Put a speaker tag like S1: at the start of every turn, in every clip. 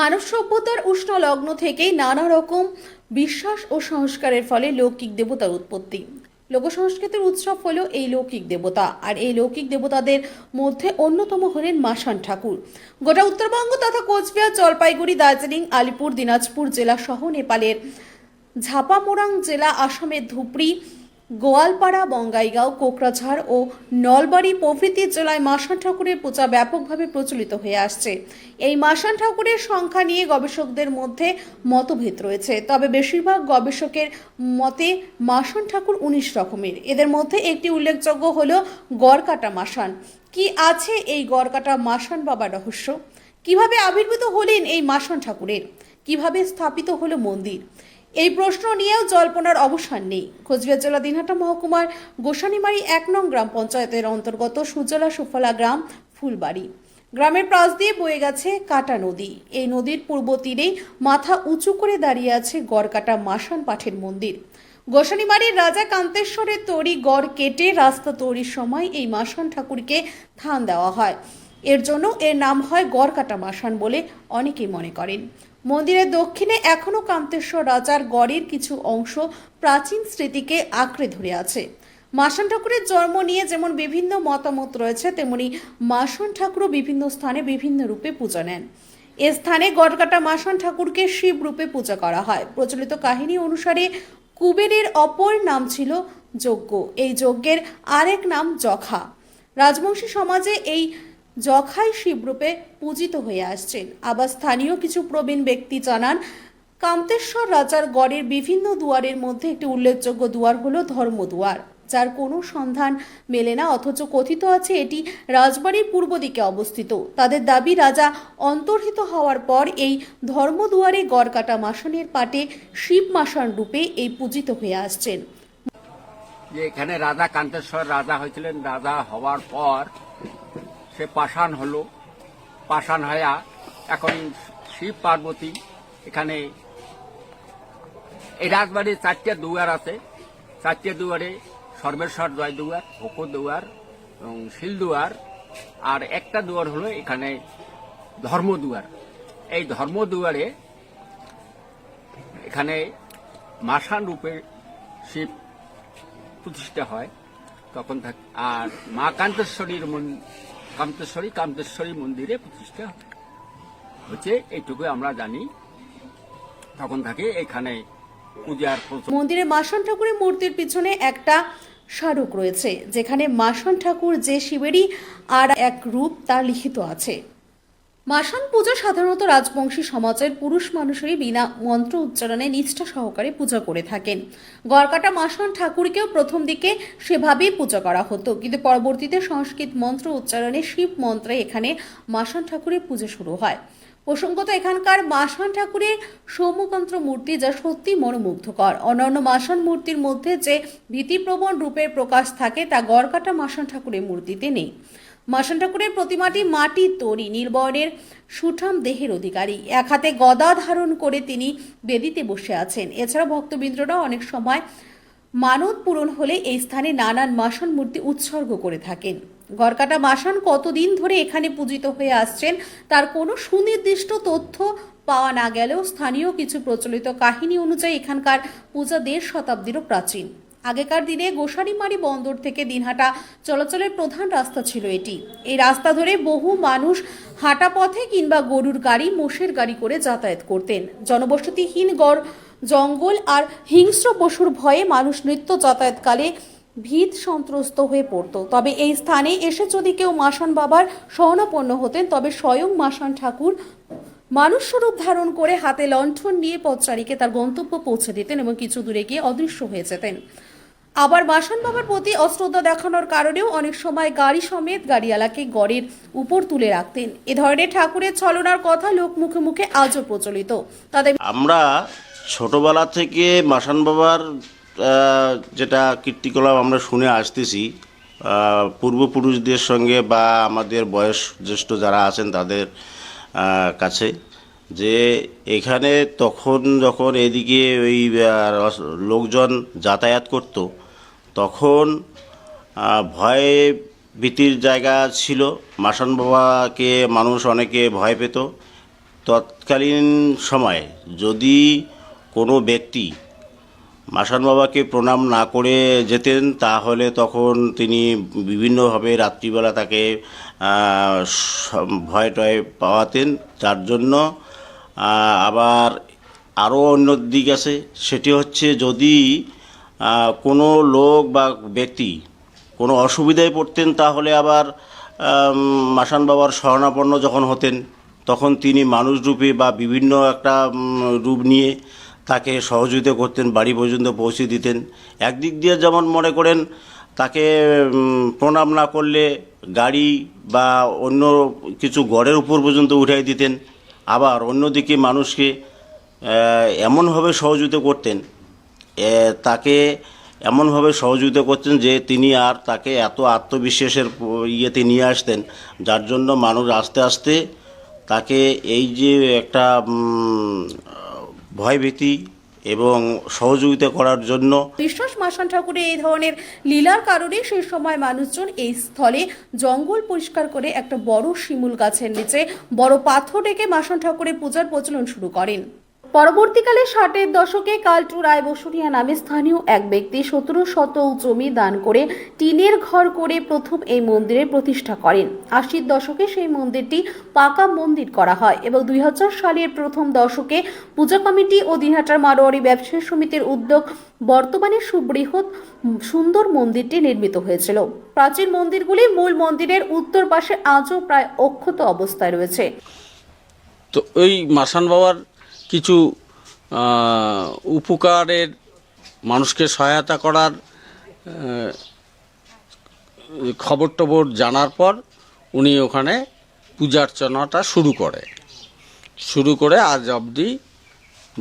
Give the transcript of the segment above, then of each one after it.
S1: মানব সভ্যতার উষ্ণ লগ্ন থেকেই নানা রকম বিশ্বাস ও সংস্কারের ফলে লৌকিক দেবতার উৎপত্তি। লোকসংস্কৃতির উৎসব হল এই লৌকিক দেবতা, আর এই লৌকিক দেবতাদের মধ্যে অন্যতম হলেন মাসান ঠাকুর। গোটা উত্তরবঙ্গ তথা কোচবিহার, জলপাইগুড়ি, দার্জিলিং, আলিপুর, দিনাজপুর জেলা সহ নেপালের ঝাপামোরাং জেলা, আসামের ধুপড়ি গোয়ালপাড়া, বঙ্গাইগাঁও, কোকরাঝাড় ও নলবাড়ি প্রভৃতি জেলায় মাসান ঠাকুরের পূজা ব্যাপকভাবে প্রচলিত হয়ে আসছে। এই মাসান ঠাকুরের সংখ্যা নিয়ে গবেষকদের মধ্যে মতভেদ রয়েছে। তবে বেশিরভাগ গবেষকের মতে মাসান ঠাকুর উনিশ রকমের। এদের মধ্যে একটি উল্লেখযোগ্য হল গড়কাটা মাসান। কি আছে এই গড়কাটা মাসান বাবা রহস্য? কীভাবে আবির্ভূত হলেন এই মাসান ঠাকুরের? কীভাবে স্থাপিত হলো মন্দির? এই প্রশ্ন নিয়েও জল্পনার অবসান নেই। কোচবিহার জেলা দিনহাটা মহকুমার গোসানিমারি এক নং গ্রাম পঞ্চায়েতের অন্তর্গত সুজলা সুফলা গ্রাম ফুলবাড়ি। গ্রামের পাশ দিয়ে বয়ে গেছে কাটা নদী। এই নদীর পূর্ব তীরেই মাথা উঁচু করে দাঁড়িয়ে আছে গড়কাটা মাসান পাঠের মন্দির। গোসানিমারির রাজা কান্তেশ্বরের তৈরি গড় কেটে রাস্তা তৈরির সময় এই মাসান ঠাকুরকে থান দেওয়া হয়। এর জন্য এর নাম হয় গড়কাটা মাসান বলে অনেকেই মনে করেন। মন্দিরের দক্ষিণে এখনও কান্তেশ্বর রাজার গড়ের কিছু অংশ প্রাচীন স্মৃতিকে আঁকড়ে ধরে আছে। মাসান ঠাকুরের জন্ম নিয়ে যেমন বিভিন্ন মতামত রয়েছে, তেমনি মাসান ঠাকুরও বিভিন্ন স্থানে বিভিন্ন রূপে পূজা নেন। এ স্থানে গড়কাটা মাসান ঠাকুরকে শিব রূপে পূজা করা হয়। প্রচলিত কাহিনী অনুসারে কুবেরের অপর নাম ছিল যজ্ঞ। এই যজ্ঞের আরেক নাম যখা রাজবংশী সমাজে এই যখাই শিবরূপে পূজিত হয়ে আসছেন। আবার স্থানীয় কিছু প্রবীণ ব্যক্তি জানান, কান্তেশ্বর রাজার গড়ের বিভিন্ন দুয়ারের মধ্যে একটি উল্লেখযোগ্য দুয়ার হলো ধর্মদুয়ার যার কোনো সন্ধান মেলে না, অথচ কথিত আছে এটি রাজবাড়ির পূর্ব দিকে অবস্থিত। তাদের দাবি, রাজা অন্তর্হিত হওয়ার পর এই ধর্মদুয়ারে গড়কাটা মাসানের পাটে শিব মাসান রূপে এই পূজিত হয়ে আসছেন।
S2: যে এখানে রাজা কান্তেশ্বর রাজা হয়েছিলেন, রাজা হওয়ার পর সে পাষাণ হলো। পাষাণ হয়া এখন শিব পার্বতী, এখানে এই রাজবাড়ির চারটে দুয়ার আছে। চারটে দুয়ারে সর্বেশ্বর জয় দুয়ার ভোকর দুয়ার এবং শিল দুয়ার। আর একটা দুয়ার হলো এখানে ধর্ম দুয়ার। এই ধর্ম দুয়ারে এখানে মাসান রূপে শিব প্রতিষ্ঠা হয়। তখন আর মা কান্তেশ্বরীর কান্তেশ্বরী কান্তেশ্বরী মন্দিরে প্রতিষ্ঠা হচ্ছে এইটুকু আমরা জানি। তখন থাকে এখানে পূজার
S1: মন্দিরে মাসন ঠাকুরের মূর্তির পিছনে একটা স্মারক রয়েছে, যেখানে মাসন ঠাকুর যে শিবেরই আর এক রূপ তা লিখিত আছে। মাসান পূজা সাধারণত রাজবংশী সমাজের পুরুষ মানুষেরই বিনা মন্ত্র উচ্চারণে নিষ্ঠা সহকারে পূজা করে থাকেন। গড়কাটা মাসান ঠাকুরকেও প্রথম দিকে সেভাবেই পূজা করা হতো, কিন্তু পরবর্তীতে সংস্কৃত মন্ত্র উচ্চারণে শিব মন্ত্রে এখানে মাসান ঠাকুরের পুজো শুরু হয়। প্রসঙ্গত এখানকার মাসান ঠাকুরের সৌম্যতন্ত্র মূর্তি যা সত্যি মনোমুগ্ধকর। অন্যান্য মাসান মূর্তির মধ্যে যে ভীতিপ্রবণ রূপের প্রকাশ থাকে তা গড়কাটা মাসান ঠাকুরের মূর্তিতে নেই। মাসান ঠাকুরের প্রতিমাটি মাটির তৈরি নীলবর্ণের সুঠাম দেহের অধিকারী। এক হাতে গদা ধারণ করে তিনি বেদিতে বসে আছেন। এছাড়া ভক্তবৃন্দরা অনেক সময় মানত পূরণ হলে এই স্থানে নানান মাসান মূর্তি উৎসর্গ করে থাকেন। গড়কাটা মাসান কতদিন ধরে এখানে পূজিত হয়ে আসছেন, তার কোনো সুনির্দিষ্ট তথ্য পাওয়া না গেলেও স্থানীয় কিছু প্রচলিত কাহিনী অনুযায়ী এখানকার পূজা দেড় শতাব্দীরও প্রাচীন। আগেকার দিনে গোসারিমারি বন্দর থেকে দিনহাটা চলাচলের প্রধান রাস্তা ছিল এটি। এই রাস্তা ধরে বহু মানুষ হাঁটা পথে কিংবা গরুর গাড়ি, মোষের গাড়ি করে যাতায়াত করতেন। জনবসতিহীন গড়, জঙ্গল আর হিংস্র পশুর ভয়ে মানুষ নিত্য যাতায়াতকালে ভীত সন্ত্রস্ত হয়ে পড়তো। তবে এই স্থানে এসে যদি কেউ মাসান বাবার শরণাপন্ন হতেন, তবে স্বয়ং মাসান ঠাকুর মানুষ স্বরূপ ধারণ করে হাতে লণ্ঠন নিয়ে পথচারীকে তার গন্তব্য পৌঁছে দিতেন এবং কিছু দূরে গিয়ে অদৃশ্য হয়ে যেতেন। আবার মাসান বাবার প্রতি অশ্রদ্ধা দেখানোর কারণেও অনেক সময় গাড়ি সমেত গাড়িওয়ালাকে গড়ের উপর তুলে রাখতেন। এ ধরনের ঠাকুরের ছলনার কথা লোক মুখে মুখে আজও প্রচলিত। তাদের
S3: আমরা ছোটবেলা থেকে মাসান বাবার যেটা কীর্তিকলাপ আমরা শুনে আসতেছি পূর্বপুরুষদের সঙ্গে বা আমাদের বয়স জ্যেষ্ঠ যারা আছেন তাদের কাছে, যে এখানে তখন যখন এদিকে ওই লোকজন যাতায়াত করত তখন ভয়ে ভীতির জায়গা ছিল। মাসান বাবাকে মানুষ অনেকে ভয় পেত। তৎকালীন সময়ে যদি কোনো ব্যক্তি মাসান বাবাকে প্রণাম না করে যেতেন, তাহলে তখন তিনি বিভিন্নভাবে রাত্রিবেলা তাকে ভয় টয় পাওয়াতেন। যার জন্য আবার আরও অন্য দিক আছে, সেটি হচ্ছে যদি কোনো লোক বা ব্যক্তি কোনো অসুবিধায় পড়তেন তাহলে আবার মাসান বাবার শরণাপন্ন যখন হতেন, তখন তিনি মানুষরূপে বা বিভিন্ন একটা রূপ নিয়ে তাকে সহযোগিতা করতেন, বাড়ি পর্যন্ত পৌঁছে দিতেন। একদিক দিয়ে যেমন মনে করেন তাকে প্রণাম না করলে গাড়ি বা অন্য কিছু গড়ের উপর পর্যন্ত উঠাই দিতেন। আবার অন্যদিকে মানুষকে এমনভাবে সহযোগিতা করতেন তাকে এমনভাবে সহযোগিতা করতেন যে তিনি আর তাকে এত আত্মবিশ্বাসের ইয়েতে নিয়ে আসতেন, যার জন্য মানুষ আস্তে আস্তে তাকে এই যে একটা ভয়ভীতি এবং সহযোগিতা করার জন্য
S1: বিশ্বাস, মাসান ঠাকুরের এই ধরনের লীলার কারণে সেই সময় মানুষজন এই স্থলে জঙ্গল পরিষ্কার করে একটা বড় শিমুল গাছের নিচে বড় পাথর ডেকে মাসান ঠাকুরের পূজার প্রচলন শুরু করেন। পরবর্তীকালে ষাটের দশকে কালটু রায় বসুনিয়া নামে স্থানীয় এক ব্যক্তি সতেরো শত জমি দান করে টিনের ঘর করে প্রথম এই মন্দিরের প্রতিষ্ঠা করেন। আশির দশকে সেই মন্দিরটি পাকা মন্দির করা হয় এবং দুই হাজার সালের প্রথম দশকে পূজা কমিটি ও দিনহাটার মারোয়ারি ব্যবসায়ী সমিতির উদ্যোগ বর্তমানে সুবৃহৎ, সুন্দর মন্দিরটি নির্মিত হয়েছিল। প্রাচীন মন্দিরগুলি মূল মন্দিরের উত্তর পাশে আজও প্রায় অক্ষত অবস্থায় রয়েছে।
S4: তো ওই মাসান বাবার কিছু উপকারের মানুষকে সহায়তা করার খবর টবর জানার পর উনি ওখানে পূজার্চনাটা শুরু করে। শুরু করে আজ অবধি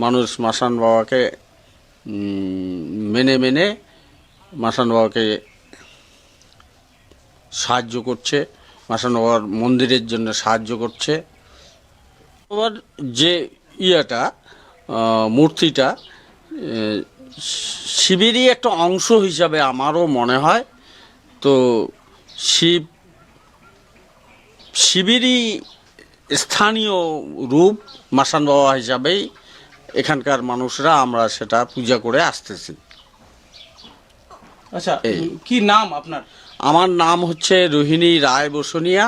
S4: মানুষ মাসান বাবাকে মেনে মেনে মাসান বাবাকে সাহায্য করছে, মাসান বাবার মন্দিরের জন্য সাহায্য করছে। আবার যে ইয়েটা মূর্তিটা শিবেরই একটা অংশ হিসাবে আমারও মনে হয়। তো শিব শিবেরই স্থানীয় রূপ মাসান বাবা হিসাবেই এখানকার মানুষরা আমরা সেটা পূজা করে আসতেছি।
S5: আচ্ছা
S4: এই।
S5: কি নাম আপনার?
S4: আমার নাম হচ্ছে রোহিণী রায় বসুনিয়া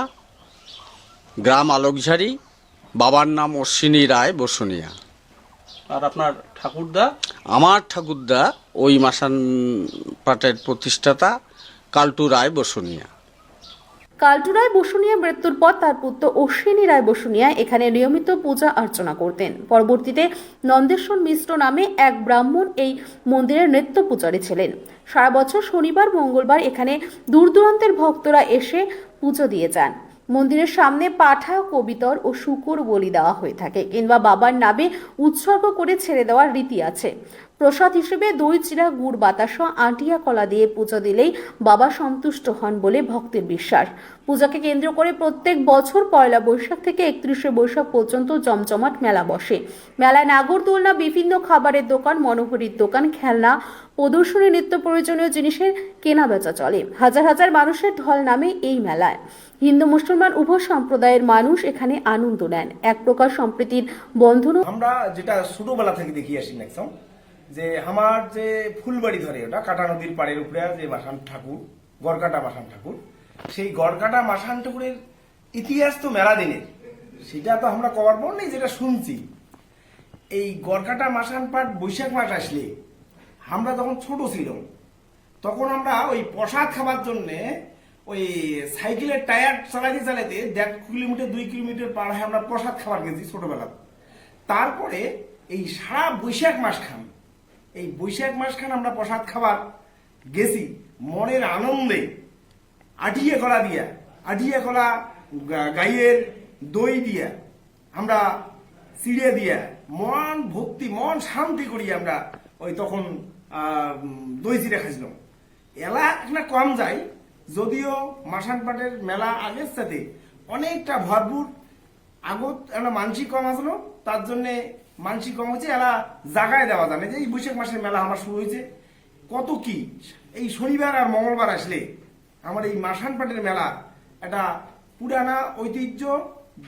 S4: গ্রাম আলোকঝারি বাবার নাম অশ্বিনী রায় বসুনিয়া।
S5: আর আপনার ঠাকুরদা?
S4: আমার ঠাকুরদা ওই মাসান পাটের প্রতিষ্ঠাতা কালটু রায় বসুনিয়া।
S1: কালটু রায় বসুনিয়া মৃত্যুর পর তার পুত্র অশ্বিনী রায় বসুনিয়া এখানে নিয়মিত পূজা অর্চনা করতেন। পরবর্তীতে নন্দেশ্বর মিশ্র নামে এক ব্রাহ্মণ এই মন্দিরের নৃত্য পূজারী ছিলেন। সারা বছর শনিবার মঙ্গলবার এখানে দূর দূরান্তের ভক্তরা এসে পুজো দিয়ে যান। মন্দিরের সামনে পাঠা কবিতর ও শুকুর বলি দেওয়া হয়ে থাকে। কিংবা বাবার নামে উৎসর্গ করে ছেড়ে দেওয়ার রীতি আছে। প্রসাদ হিসেবে দই চিরা গুড় বাতাস আটিয়া কলা দিয়ে পুজো দিলেই বাবা সন্তুষ্ট হন বলে ভক্তের বিশ্বাস। পূজাকে কেন্দ্র করে প্রত্যেক বছর পয়লা বৈশাখ থেকে একত্রিশে বৈশাখ পর্যন্ত জমজমাট মেলা বসে। মেলায় নাগরদোলনা বিভিন্ন খাবারের দোকান, মনোহরির দোকান, খেলনা, প্রদর্শনী, নিত্য প্রয়োজনীয় জিনিসের কেনা বেচা চলে। হাজার হাজার মানুষের ঢল নামে এই মেলায়। হিন্দু মুসলমান উভয় সম্প্রদায়ের মানুষ এখানে আনন্দ নেন। এক প্রকার সম্প্রীতির বন্ধনও
S6: আমরা যেটা ছোটবেলা থেকে দেখি আসি ম্যাক্সিমাম যে আমার যে ফুলবাড়ি ধরে ওটা, কাটা নদীর পাড়ের উপরে যে মাসান ঠাকুর, গড়কাটা মাসান ঠাকুর। সেই গড়কাটা মাসান ঠাকুরের ইতিহাস তো মেলা দিনের। সেটা তো আমরা কবার পর নেই, যেটা শুনছি। এই গড়কাটা মাসান পাট বৈশাখ মাস আসলে, আমরা যখন ছোট ছিলাম, তখন আমরা ওই প্রসাদ খাবার জন্যে ওই সাইকেলের টায়ার চালাইতে চালাইতে দেড় কিলোমিটার, দুই কিলোমিটার পার হয়ে আমরা প্রসাদ খাবার গেছি ছোটবেলা তারপরে এই সারা বৈশাখ মাস খান এই বৈশাখ মাস খান আমরা প্রসাদ খাবার গেছি, মনের আনন্দে। আটিয়ে কলা দিয়া, আটিয়ে কলা গাইয়ের দই দিয়া, আমরা চিড়ে দিয়া, মন ভক্তি, মন শান্তি করি আমরা ওই তখন দই চিড়ে খাইছিলাম। এলা একটা কম যায়, যদিও মাসান পাটের মেলা আগের সাথে অনেকটা ভরপুর, আগত একটা মানসিক কম আসলো তার জন্য মানসিক কম হচ্ছে এরা জাগায় দেওয়া জানে যে এই বৈশাখ মাসের মেলা আমার শুরু হয়েছে, কত কি? এই শনিবার আর মঙ্গলবার আসলে আমার এই মাসান পাটের মেলা একটা পুরানা ঐতিহ্য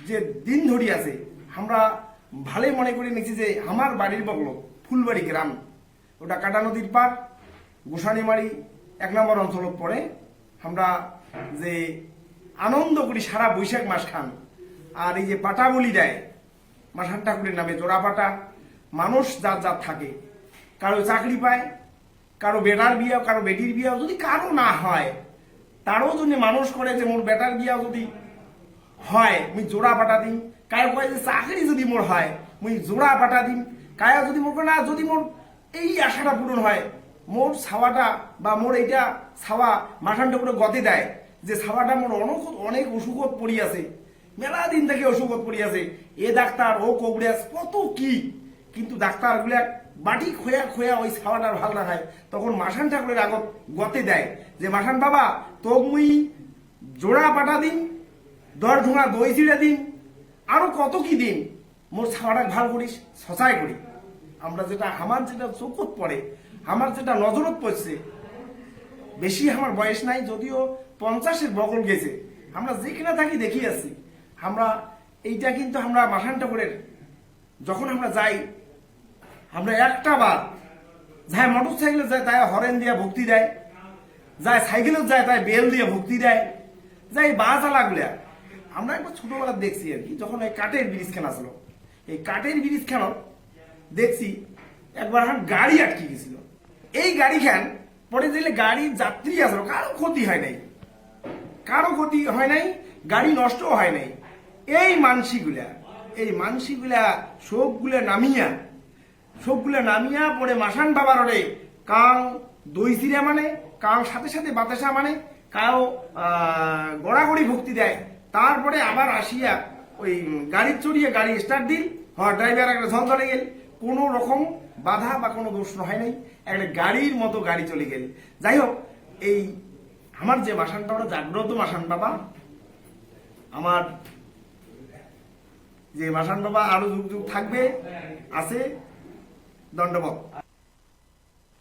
S6: যে দিন ধরি আছে। আমরা ভালোই মনে করে নিয়েছি যে আমার বাড়ির বগল, ফুলবাড়ি গ্রাম। ওটা কাটা নদীর পার গোসানিমারি এক নম্বর অঞ্চল পড়ে। আমরা যে আনন্দ করি সারা বৈশাখ মাস খান। আর এই যে পাটা বলি দেয় মাসান ঠাকুরের নামে জোড়া পাটা মানুষ যার যার থাকে। কারও চাকরি পায়, কারও বেটার বিয়ে কারও বেটির বিয়ে যদি কারও না হয়, তারও যদি মানুষ করে যে মোর বেটার বিয়া যদি হয়, মুই জোড়া পাটা দিম। কায় কয় যে চাকরি যদি মোর হয়, মুই জোড়া পাটা দিম। কায়া যদি মোর না, যদি মোর এই আশাটা পূরণ হয়, মোর ছাওয়াটা বা মোর এইটা ছাওয়া মাঠানটা করে গতে দেয়, যে ছাওয়াটা মোর অনেক অনেক অসুখত পড়ি আছে মেলা দিন থেকে অসুখত পড়ি আছে। এ ডাক্তার, ও কবরিয়াস কত কি? কিন্তু ডাক্তারগুলা বাটি খোয়া খোয়া ওই ছাওয়াটার ভালো না হয় তখন মাসান ঠাকুরের আগত গতে দেয় যে, মাসান বাবা তো মুই জোড়া পাটা দিন দর ঢোঙা দই চিড়ে দিন আরও কত কি দিন মোর ছাওয়াটা ভালো করিস, সচাই করি। আমরা যেটা, আমার যেটা চোখত পড়ে, আমার যেটা নজরত পড়ছে বেশি আমার বয়স নাই, যদিও পঞ্চাশের বগল গেছে। আমরা যেখানে থাকি দেখি আছি। আমরা, এইটা কিন্তু আমরা মাসান ঠাকুরের যখন আমরা যাই, আমরা একটা বার যাই মোটর সাইকেলে যায়, তাই হরেন দিয়ে ভক্তি দেয়, যায় সাইকেলত যায়, তাই বেল দিয়ে ভক্তি দেয় যাই বা লাগলে আমরা একবার ছোটবেলা দেখছি আর কি, যখন এই কাঠের ব্রিজ খান আসলো এই কাঠের ব্রিজ খান দেখছি, একবার হান গাড়ি আটকে গেছিল। এই গাড়ি খান পরে দিলে গাড়ির যাত্রী আসলো, কারও ক্ষতি হয় নাই। কারও ক্ষতি হয় নাই, গাড়ি নষ্টও হয় নাই। এই মানসিগুলা এই মানসিগুলা সবগুলা নামিয়া সবগুলা নামিয়া পরে মাসান বাবার ওরে কাং দই চিরা মানে কাং সাথে সাথে বাতাসা মানে কাও গড়াগড়ি ভক্তি দেয়। তারপরে আবার আসিয়া ওই গাড়ি চড়িয়ে গাড়ি স্টার্ট দিল হ্যাঁ ড্রাইভার একটা ঝল ধরে গেল। কোনো রকম বাধা বা কোনো দোষ হয় নাই, একটা গাড়ির মতো গাড়ি চলে গেল। যাই হোক, এই আমার যে মাসানটা, ওটা জাগ্রত মাসান বাবা। আমার যে ভাসান বাবা আরও যুগ যুগ থাকবে আছে দণ্ডবত